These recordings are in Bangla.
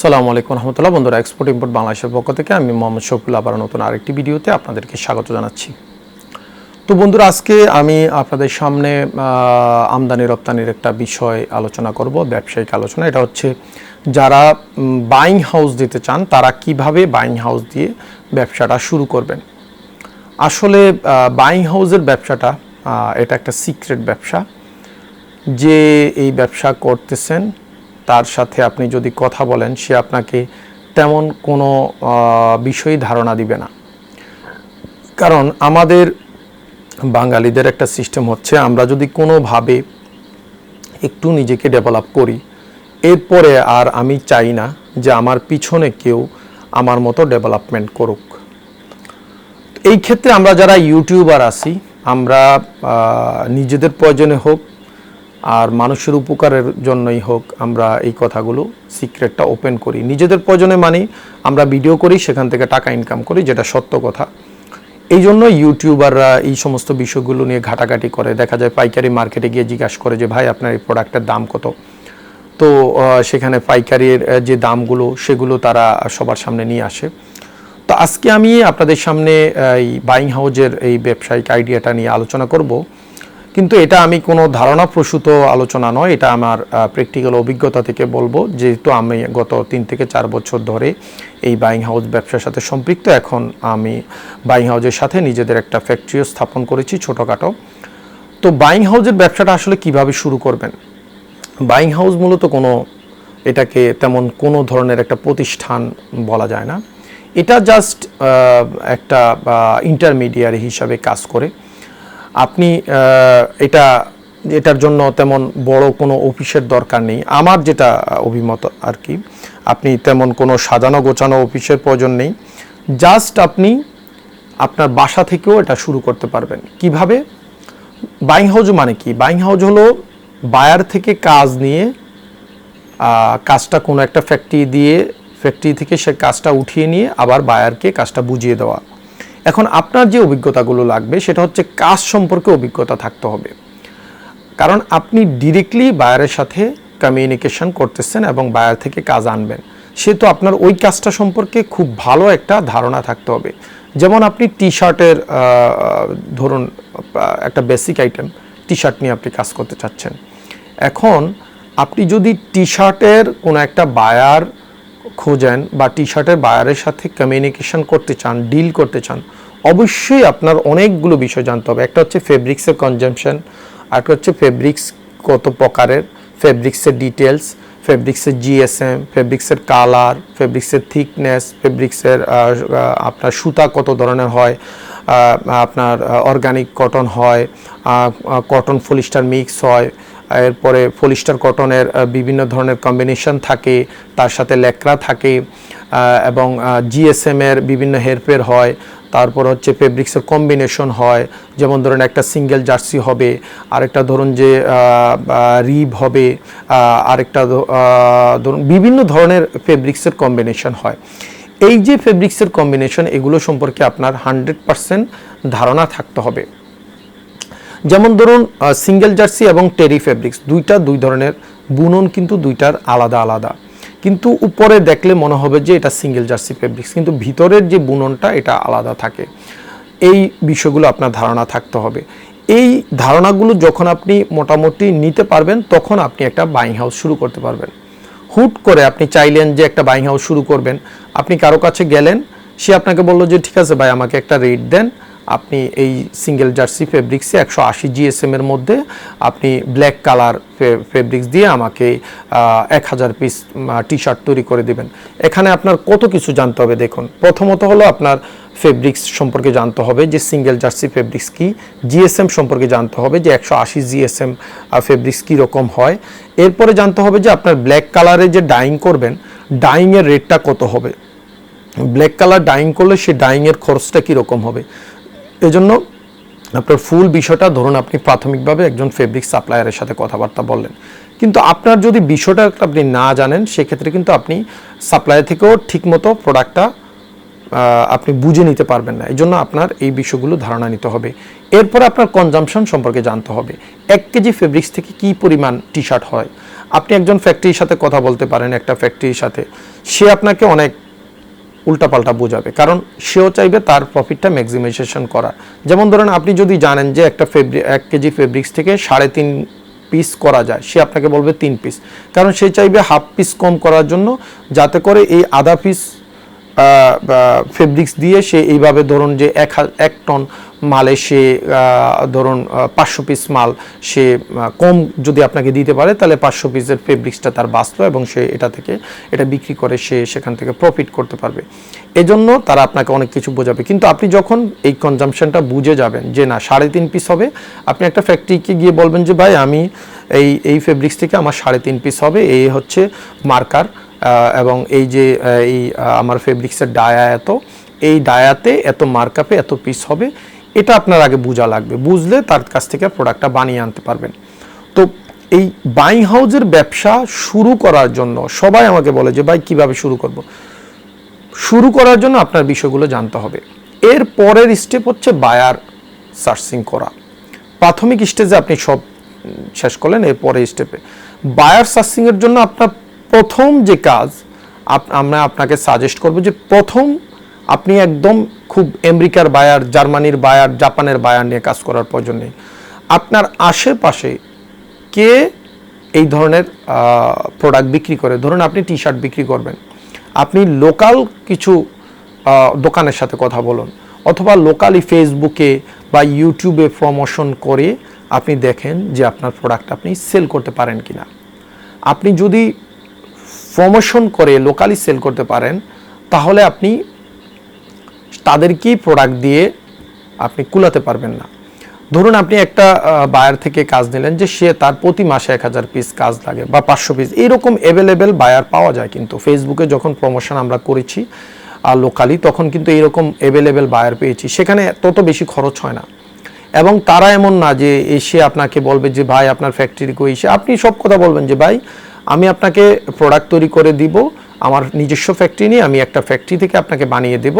সালামু আলাইকুম রহমতুল্লাহ। বন্ধুরা এক্সপোর্ট ইম্পোর্ট বাংলাদেশের পক্ষ থেকে আমি মোহাম্মদ শফুল আবার নতুন আরেকটি ভিডিওতে আপনাদেরকে স্বাগত জানাচ্ছি। তো বন্ধুরা, আজকে আমি আপনাদের সামনে আমদানি রপ্তানির একটা বিষয় আলোচনা করব, ব্যবসায়িক আলোচনা। এটা হচ্ছে যারা বাইং হাউস দিতে চান, তারা কীভাবে বাইং হাউস দিয়ে ব্যবসাটা শুরু করবেন? আসলে বাইং হাউসের ব্যবসাটা এটা একটা সিক্রেট ব্যবসা। যে এই ব্যবসা করতেছেন তার সাথে আপনি যদি কথা বলেন, সে আপনাকে তেমন কোনো বিষয়ই ধারণা দিবে না। কারণ আমাদের বাঙালিদের একটা সিস্টেম হচ্ছে, আমরা যদি কোনোভাবে একটু নিজেকে ডেভেলপ করি, এরপরে আর আমি চাই না যে আমার পিছনে কেউ আমার মতো ডেভেলপমেন্ট করুক। এই ক্ষেত্রে আমরা যারা ইউটিউবার আছি, আমরা নিজেদের প্রয়োজনে হোক আর মানুষের উপকারের জন্যই হোক আমরা এই কথাগুলো সিক্রেটটা ওপেন করি। নিজেদের প্রয়োজনে মানে আমরা ভিডিও করি, সেখান থেকে টাকা ইনকাম করি, যেটা সত্য কথা। এই জন্য ইউটিউবাররা এই সমস্ত বিষয়গুলো নিয়ে ঘাটাঘাটি করে। দেখা যায় পাইকারি মার্কেটে গিয়ে জিজ্ঞাসা করে যে, ভাই, আপনার এই প্রোডাক্টের দাম কত? তো সেখানে পাইকারির যে দামগুলো, সেগুলো তারা সবার সামনে নিয়ে আসে। তো আজকে আমি আপনাদের সামনে এই বাইং হাউজের এই ব্যবসায়িক আইডিয়াটা নিয়ে আলোচনা করব। কিন্তু এটা আমি কোনো ধারণা প্রসূত আলোচনা নয়, এটা আমার প্র্যাকটিক্যাল অভিজ্ঞতা থেকে বলব। যেহেতু আমি গত তিন থেকে চার বছর ধরে এই বাইং হাউস ব্যবসার সাথে সম্পৃক্ত, এখন আমি বাইং হাউজের সাথে নিজেদের একটা ফ্যাক্টরিও স্থাপন করেছি ছোটোখাটো। তো বাইং হাউসের ব্যবসাটা আসলে কীভাবে শুরু করবেন? বাইং হাউস মূলত কোনো, এটাকে তেমন কোনো ধরনের একটা প্রতিষ্ঠান বলা যায় না। এটা জাস্ট একটা ইন্টারমিডিয়ারি হিসাবে কাজ করে। আপনি এটা, এটার জন্য তেমন বড় কোনো অফিসের দরকার নেই। আমার যেটা অভিমত আর কি আপনি তেমন কোনো সাজানো গোছানো অফিসের প্রয়োজন নেই। জাস্ট আপনি আপনার বাসা থেকেও এটা শুরু করতে পারবেন। কীভাবে? বাইং হাউজ মানে কি? বাইং হাউজ হলো বায়ার থেকে কাজ নিয়ে কাজটা কোনো একটা ফ্যাক্টরি দিয়ে ফ্যাক্টরি থেকে সে কাজটা উঠিয়ে নিয়ে আবার বায়ারকে কাজটা বুঝিয়ে দেওয়া। এখন আপনার যে অভিজ্ঞতাগুলো লাগবে, সেটা হচ্ছে কাজ সম্পর্কে অভিজ্ঞতা থাকতে হবে। কারণ আপনি ডিরেক্টলি বায়ারের সাথে কমিউনিকেশন করতেছেন এবং বায়ার থেকে কাজ আনবেন। সে তো আপনার ওই কাজটা সম্পর্কে খুব ভালো একটা ধারণা থাকতে হবে। যেমন আপনি টি শার্টের ধরুন একটা বেসিক আইটেম টি শার্ট নিয়ে আপনি কাজ করতে চাচ্ছেন। এখন আপনি যদি টি শার্টের কোনো একটা বায়ার খোঁজেন বা টি শার্টের বায়ারের সাথে কমিউনিকেশন করতে চান ডিল করতে চান, অবশ্যই আপনার অনেকগুলো বিষয় জানতে হবে। একটা হচ্ছে ফেব্রিক্সের কনজামশন আরেকটা হচ্ছে ফেব্রিক্স কত প্রকারের ফেব্রিক্সের ডিটেলস ফেব্রিক্সের জিএসএম ফেব্রিক্সের কালার ফেব্রিক্সের থিকনেস ফেব্রিক্সের আপনার সুতা কত ধরনের হয় আপনার অর্গানিক কটন হয় কটন ফলিস্টার মিক্স হয় এরপরে ফলিস্টার কটনের বিভিন্ন ধরনের কম্বিনেশন থাকে, তার সাথে লেকরা থাকে এবং জিএসএম এর বিভিন্ন হেরফের হয়, তারপর হচ্ছে ফেব্রিক্সের কম্বিনেশন হয়, যেমন ধরুন একটা সিঙ্গেল জার্সি হবে, আরেকটা ধরুন যে রিব হবে আরেকটা ধরুন বিভিন্ন ধরনের ফেব্রিক্সের কম্বিনেশন হয়। এই যে ফেব্রিক্সের কম্বিনেশন এগুলো সম্পর্কে আপনার হান্ড্রেড পার্সেন্ট ধারণা থাকতে হবে। যেমন ধরুন সিঙ্গেল জার্সি এবং টেরি ফেব্রিক্স দুইটা দুই ধরনের, বুনন কিন্তু দুইটার আলাদা আলাদা। কিন্তু উপরে দেখলে মনে হবে যে এটা সিঙ্গেল জার্সি ফেব্রিক্স কিন্তু ভিতরের যে বুননটা, এটা আলাদা থাকে। এই বিষয়গুলো আপনার ধারণা থাকতে হবে। এই ধারণাগুলো যখন আপনি মোটামুটি নিতে পারবেন, তখন আপনি একটা বাইং হাউস শুরু করতে পারবেন। হুট করে আপনি চাইলেন যে একটা বাইং হাউস শুরু করবেন। আপনি কারও কাছে গেলেন, সে আপনাকে বলল যে, ঠিক আছে ভাই, আমাকে একটা রেট দেন। আপনি এই সিঙ্গেল জার্সি ফেব্রিক্সে একশো আশি জিএসএম এর মধ্যে আপনি ব্ল্যাক কালার ফেব্রিক্স দিয়ে আমাকে এক হাজার পিস টি শার্ট তৈরি করে দিবেন। এখানে আপনার কত কিছু জানতে হবে দেখুন। প্রথমত হলো আপনার ফেব্রিক্স সম্পর্কে জানতে হবে যে সিঙ্গেল জার্সি ফেব্রিক্স কি। জিএসএম সম্পর্কে জানতে হবে যে একশো আশি জিএসএম ফেব্রিক্স কীরকম হয়। এরপরে জানতে হবে যে আপনার ব্ল্যাক কালারে যে ডাইং করবেন ডাইংয়ের রেটটা কত হবে। ব্ল্যাক কালার ডাইং করলে সে ডাইংয়ের খরচটা কীরকম হবে। এজন্য আপনার ফুল বিষয়টা ধরুন আপনি প্রাথমিকভাবে একজন ফেব্রিক সাপ্লায়ারের সাথে কথাবার্তা বললেন। কিন্তু আপনার যদি বিষয়টা আপনি না জানেন, সেক্ষেত্রে কিন্তু আপনি সাপ্লায়ার থেকেও ঠিকমতো প্রোডাক্টটা আপনি বুঝে নিতে পারবেন না। এই জন্য আপনার এই বিষয়গুলো ধারণা নিতে হবে। এরপর আপনার কনজামশন সম্পর্কে জানতে হবে। এক কেজি ফেব্রিক্স থেকে কি পরিমাণ টি শার্ট হয়? আপনি একজন ফ্যাক্টরির সাথে কথা বলতে পারেন একটা ফ্যাক্টরির সাথে। সে আপনাকে অনেক উল্টাপাল্টা বোঝাবে। কারণ সেও চাইবে তার প্রফিটটা ম্যাক্সিমাইজেশন করা যেমন ধরেন আপনি যদি জানেন যে একটা ফেব্রিক এক কেজি ফেব্রিক্স থেকে সাড়ে তিন পিস করা যায়, সে আপনাকে বলবে তিন পিস কারণ সে চাইবে হাফ পিস কম করার জন্য, যাতে করে এই আধা পিস ফেব্রিক্স দিয়ে সে এইভাবে ধরুন যে এক এক টন মালে সে ধরুন পাঁচশো পিস মাল সে কম যদি আপনাকে দিতে পারে, তাহলে পাঁচশো পিসের ফেব্রিক্সটা তার বাঁচলো এবং সে এটা থেকে, এটা বিক্রি করে সে সেখান থেকে প্রফিট করতে পারবে। এজন্য তারা আপনাকে অনেক কিছু বোঝাবে। কিন্তু আপনি যখন এই কনজামশনটা বুঝে যাবেন যে না, সাড়ে তিন পিস হবে, আপনি একটা ফ্যাক্টরিকে গিয়ে বলবেন যে, ভাই, আমি এই এই ফেব্রিক্স থেকে আমার সাড়ে তিন পিস হবে। এই হচ্ছে মার্কার এবং এই যে এই আমার ফেব্রিক্সের ডায়া এত, এই ডায়াতে এত মার্কআপে এত পিস হবে। এটা আপনার আগে বোঝা লাগবে। বুঝলে তার কাছ থেকে প্রোডাক্টটা বানিয়ে আনতে পারবেন। তো এই বাইং হাউজের ব্যবসা শুরু করার জন্য সবাই আমাকে বলে যে, ভাই, কীভাবে শুরু করব? শুরু করার জন্য আপনার বিষয়গুলো জানতে হবে। এর পরের স্টেপ হচ্ছে বায়ার সার্চিং করা। প্রাথমিক স্টেজে আপনি সব শেষ করলেন, এর পরের স্টেপে বায়ার সার্চিংয়ের জন্য আপনার প্রথম যে কাজ আমরা আপনাকে সাজেস্ট করব যে প্রথম আপনি একদম খুব আমেরিকার বায়ার, জার্মানির বায়ার, জাপানের বায়ার নিয়ে কাজ করার প্রয়োজন নেই। আপনার আশেপাশে কে এই ধরনের প্রোডাক্ট বিক্রি করে? ধরুন আপনি টি শার্ট বিক্রি করবেন। আপনি লোকাল কিছু দোকানের সাথে কথা বলুন। অথবা লোকালি ফেসবুকে বা ইউটিউবে প্রমোশন করে আপনি দেখেন যে আপনার প্রোডাক্ট আপনি সেল করতে পারেন কি না আপনি যদি প্রমোশন করে লোকালি সেল করতে পারেন, তাহলে আপনি তাদেরকেই প্রোডাক্ট দিয়ে আপনি কুলাতে পারবেন না। ধরুন আপনি একটা বায়ার থেকে কাজ নিলেন যে সে তার প্রতি মাসে এক হাজার পিস কাজ লাগে বা পাঁচশো পিস এইরকম অ্যাভেলেবেল বায়ার পাওয়া যায় কিন্তু। ফেসবুকে যখন প্রমোশন আমরা করেছি আর লোকালি তখন কিন্তু এইরকম অ্যাভেলেবেল বায়ার পেয়েছি। সেখানে তত বেশি খরচ হয় না। এবং তারা এমন না যে এসে আপনাকে বলবে যে, ভাই, আপনার ফ্যাক্টরি কই? এসে আপনি সব কথা বলবেন যে, ভাই, আমি আপনাকে প্রোডাক্ট তৈরি করে দিব আমার নিজস্ব ফ্যাক্টরি নিয়ে আমি একটা ফ্যাক্টরি থেকে আপনাকে বানিয়ে দেব।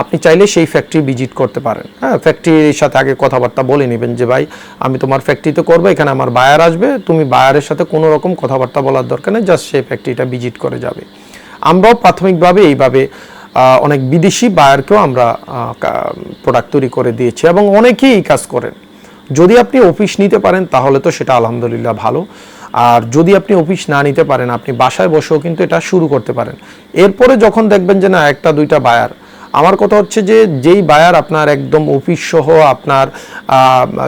আপনি চাইলে সেই ফ্যাক্টরি ভিজিট করতে পারেন। হ্যাঁ ফ্যাক্টরির সাথে আগে কথাবার্তা বলে নেবেন যে, ভাই, আমি তোমার ফ্যাক্টরিতে করব, এখানে আমার বায়ার আসবে। তুমি বায়ারের সাথে কোনো রকম কথাবার্তা বলার দরকার নেই জাস্ট সেই ফ্যাক্টরিটা ভিজিট করে যাবে। আমরাও প্রাথমিকভাবে এইভাবে অনেক বিদেশি বায়ারকেও আমরা প্রোডাক্ট তৈরি করে দিয়েছি এবং অনেকেই এই কাজ করেন। যদি আপনি অফিস নিতে পারেন, তাহলে তো সেটা আলহামদুলিল্লাহ ভালো। আর যদি আপনি অফিস না নিতে পারেন, আপনি বাসায় বসেও কিন্তু এটা শুরু করতে পারেন। এরপরে যখন দেখবেন যে না, একটা, দুইটা বায়ার আমার কথা হচ্ছে যে, যেই বায়ার আপনার একদম অফিস সহ আপনার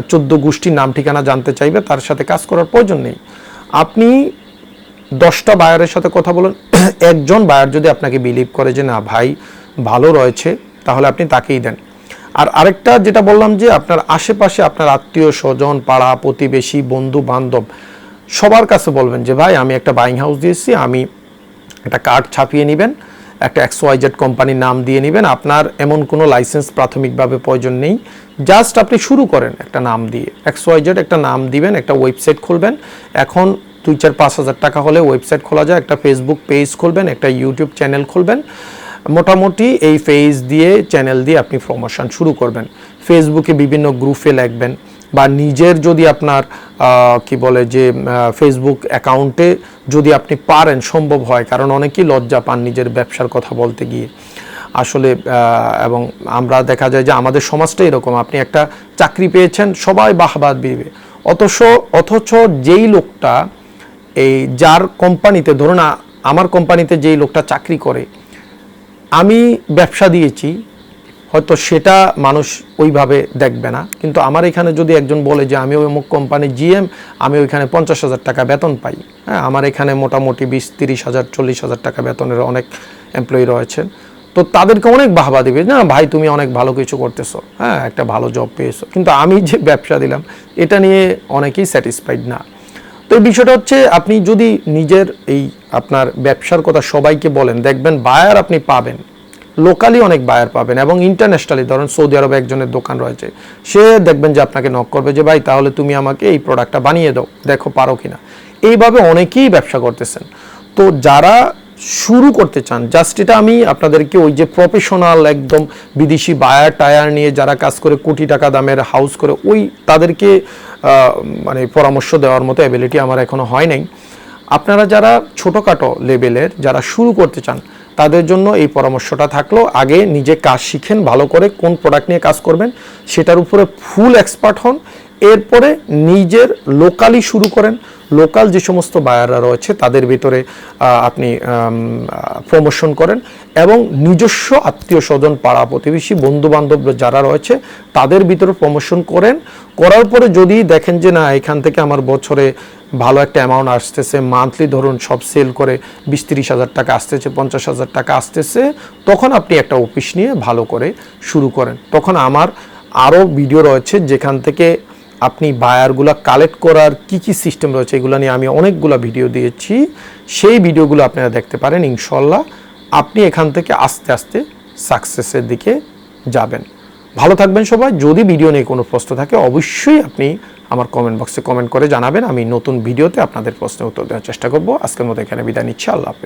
চোদ্দ গোষ্ঠীর নাম ঠিকানা জানতে চাইবে, তার সাথে কাজ করার প্রয়োজন নেই। আপনি দশটা বায়ারের সাথে কথা বলুন। একজন বায়ার যদি আপনাকে বিলিভ করে যে, না ভাই, ভালো রয়েছে, তাহলে আপনি তাকেই দেন। আর আরেকটা যেটা বললাম যে, আপনার আশেপাশে আপনার আত্মীয় স্বজন পাড়া প্রতিবেশী বন্ধু বান্ধব সবার কাছে বলবেন যে, ভাই, আমি একটা বাইং হাউস দিয়েছি, আমি একটা কার্ড ছাপিয়ে নেবেন, একটা এক্স ওয়াইজেড কোম্পানির নাম দিয়ে নেবেন, আপনার এমন কোনো লাইসেন্স প্রাথমিকভাবে প্রয়োজন নেই। জাস্ট আপনি শুরু করেন একটা নাম দিয়ে। এক্স ওয়াইজেড একটা নাম দিবেন, একটা ওয়েবসাইট খুলবেন। এখন দুই চার পাঁচ হাজার টাকা হলে ওয়েবসাইট খোলা যায়, একটা ফেসবুক পেজ খুলবেন, একটা ইউটিউব চ্যানেল খুলবেন। মোটামুটি এই পেজ দিয়ে চ্যানেল দিয়ে আপনি প্রমোশন শুরু করবেন। ফেসবুকে বিভিন্ন গ্রুপে লিখবেন বা নিজের যদি আপনার কি বলে যে ফেসবুক অ্যাকাউন্টে যদি আপনি পারেন, সম্ভব হয়। কারণ অনেকেই লজ্জা পান নিজের ব্যবসার কথা বলতে গিয়ে। আসলে এবং আমরা দেখা যায় যে আমাদের সমাজটা এরকম। আপনি একটা চাকরি পেয়েছেন, সবাই বাহবাদ দিবে। অথচ অথচ যেই লোকটা এই যার কোম্পানিতে, ধরুন আমার কোম্পানিতে যেই লোকটা চাকরি করে, আমি ব্যবসা দিয়েছি হয়তো সেটা মানুষ ওইভাবে দেখবে না। কিন্তু আমার এখানে যদি একজন বলে যে, আমি ওই অমুক কোম্পানির জিএম আমি ওইখানে পঞ্চাশ হাজার টাকা বেতন পাই। হ্যাঁ আমার এখানে মোটামুটি বিশ, তিরিশ হাজার, চল্লিশ হাজার টাকা বেতনের অনেক এমপ্লয়ি রয়েছেন। তো তাদেরকে অনেক বাহবা দিবে না ভাই, তুমি অনেক ভালো কিছু করতেছো। হ্যাঁ একটা ভালো জব পেয়েছ। কিন্তু আমি যে ব্যবসা দিলাম, এটা নিয়ে অনেকেই স্যাটিসফাইড না। তো এই বিষয়টা হচ্ছে, আপনি যদি নিজের এই আপনার ব্যবসার কথা সবাইকে বলেন, দেখবেন বায়ার আপনি পাবেন। লোকালি অনেক বায়ার পাবেন এবং ইন্টারন্যাশনালি ধরুন সৌদি আরবে একজনের দোকান রয়েছে, সে দেখবেন যে আপনাকে নক করবে যে, ভাই, তাহলে তুমি আমাকে এই প্রোডাক্টটা বানিয়ে দাও, দেখো পারো কিনা। এইভাবে অনেকেই ব্যবসা করতেছেন। তো যারা শুরু করতে চান জাস্ট এটা আমি আপনাদেরকে ওই যে প্রফেশনাল একদম বিদেশি বায়ার টায়ার নিয়ে যারা কাজ করে, কোটি টাকা দামের হাউস করে, ওই তাদেরকে মানে পরামর্শ দেওয়ার মতো অ্যাবিলিটি আমার এখনও হয় নাই। আপনারা যারা ছোটোখাটো লেভেলের যারা শুরু করতে চান তাদের জন্য এই পরামর্শটা থাকল, আগে নিজে কাজ শিখেন, ভালো করে কোন প্রোডাক্ট নিয়ে কাজ করবেন, সেটার উপরে ফুল এক্সপার্ট হন, এরপরে নিজের লোকালি শুরু করেন। লোকাল যে সমস্ত বায়াররা রয়েছে, তাদের ভিতরে আপনি প্রমোশন করেন এবং নিজস্ব আত্মীয় স্বজন পাড়া প্রতিবেশী বন্ধু বান্ধব যারা রয়েছে, তাদের ভিতরে প্রমোশন করেন। করার পরে যদি দেখেন যে না, এখান থেকে আমার বছরে ভালো একটা অ্যামাউন্ট আসতেছে। মান্থলি ধরুন সব সেল করে বিশ তিরিশ হাজার টাকা আসতেছে, পঞ্চাশ হাজার টাকা আসতেছে, তখন আপনি একটা অফিস নিয়ে ভালো করে শুরু করেন। তখন আমার আরও ভিডিও রয়েছে যেখান থেকে আপনি বায়ারগুলো কালেক্ট করার কি কি সিস্টেম রয়েছে এগুলো নিয়ে আমি অনেকগুলো ভিডিও দিয়েছি। সেই ভিডিওগুলো আপনারা দেখতে পারেন ইনশাল্লাহ আপনি এখান থেকে আস্তে আস্তে সাকসেসের দিকে যাবেন। ভালো থাকবেন সবাই। যদি ভিডিও নিয়ে কোনো প্রশ্ন থাকে, অবশ্যই আপনি আমার কমেন্ট বক্সে কমেন্ট করে জানাবেন। আমি নতুন ভিডিওতে আপনাদের প্রশ্নের উত্তর দেওয়ার চেষ্টা করব। আজকের মতো এখানে বিদায় নিচ্ছি। আল্লাহ হাফেজ।